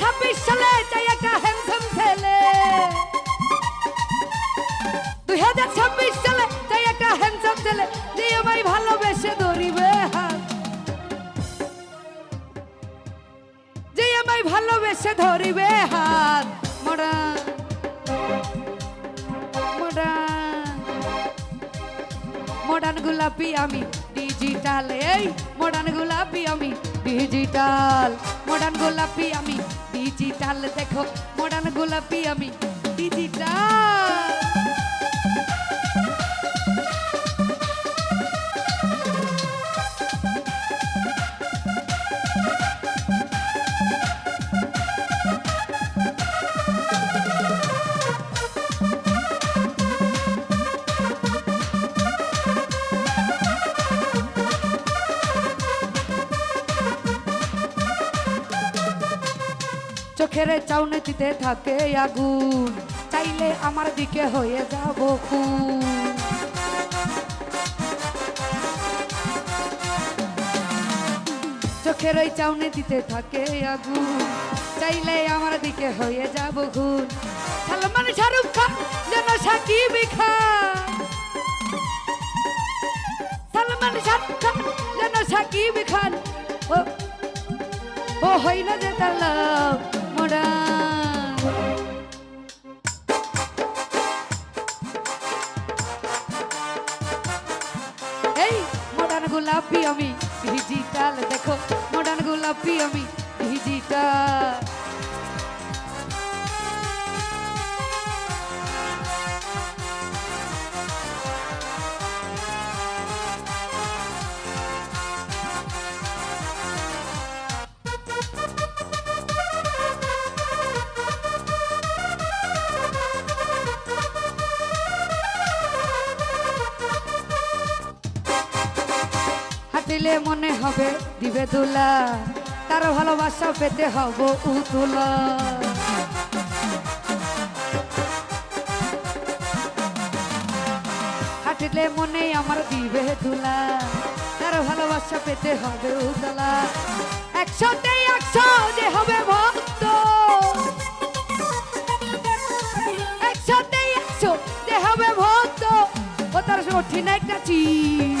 ছাব্বিশ সালে চাই একটা হ্যান্ডসাম ছেলে। ভালোবেসে ধরিবে হাত। মরা। মরা। মডার্ন গোলাপি আমি ডিজিটাল এই মডার্ন গোলাপি আমি ডিজিটাল মডার্ন গোলাপি আমি ডিজিটাল দেখো মডার্ন গোলাপি আমি ডিজিটাল চোখের চাউনিতে থাকে আগুন। চাইলে আমার দিকে হয়ে যাব খুন। চোখের ওই চাউনি দিতে থাকে আগুন। চাইলে আমার দিকে হয়ে যাব খুন। সালমান শাহরুখ খান যেন সাকিব খান সালমান শাহরুখ খান যেন সাকিব খান ও হই না যে গোলাপি আমি ডিজিটাল দেখো মডার্ন গোলাপি আমি ডিজিটাল হাঁটিলে মনে হবে দিবে দুলা। তার ভালোবাসা পেতে হব উতুলা। হাঁটিলে মনে আমার দিবে দুলা। তার ভালোবাসা পেতে হবে উতলা। একশোতে একশো যে হবে ভক্ত। একশোতে একশো যে হবে ভক্ত। ও তার কঠিন একটা চিজ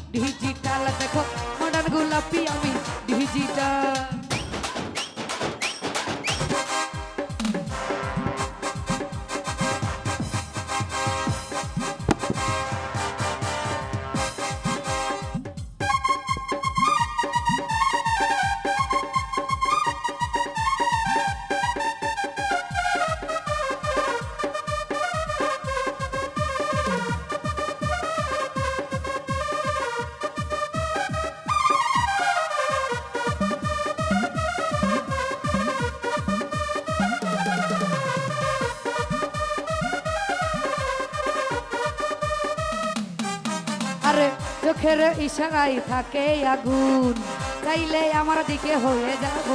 আরে চোখের ইশারাই থাকে আগুন, চাইলে আমার দিকে হয়ে যাব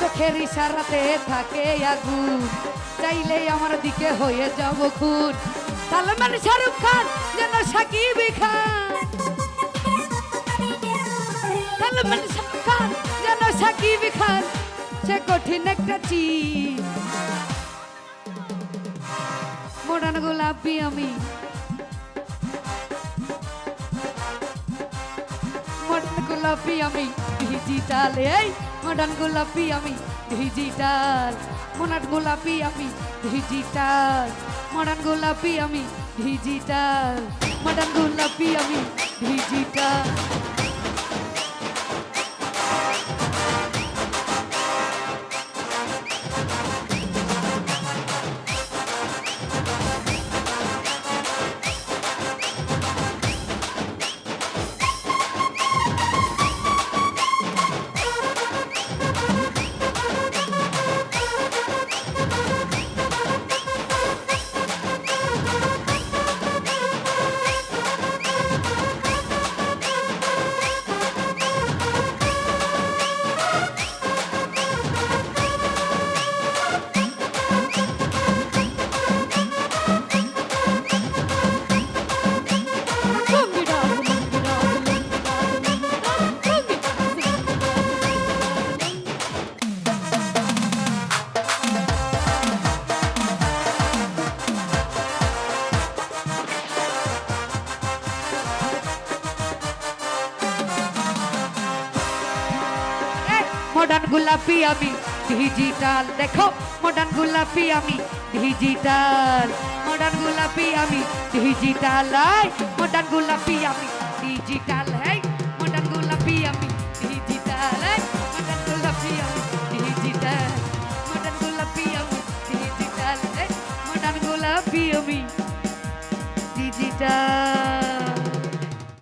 চোখের ইশারাতে থাকে আগুন, চাইলে আমার দিকে হয়ে যাব খুন সালমান শাহরুখ খান যেন সাকিব খান। সালমান শাহরুখ খান যেন সাকিব খান। সে কঠিন একটা চিজ। মডার্ন গোলাপি আমি। মডার্ন গোলাপি আমি। ডিজিটাল, এই। মডার্ন গোলাপি আমি। ডিজিটাল। মডার্ন গোলাপি আমি। ডিজিটাল। মডার্ন গোলাপি আমি। ডিজিটাল। মডার্ন গোলাপি আমি। ডিজিটাল। মডার্ন গোলাপি আমি, ডিজিটাল, দেখো, মডার্ন গোলাপি আমি, ডিজিটাল। মডার্ন গোলাপি আমি, ডিজিটাল মডার্ন গোলাপি আমি, ডিজিটাল।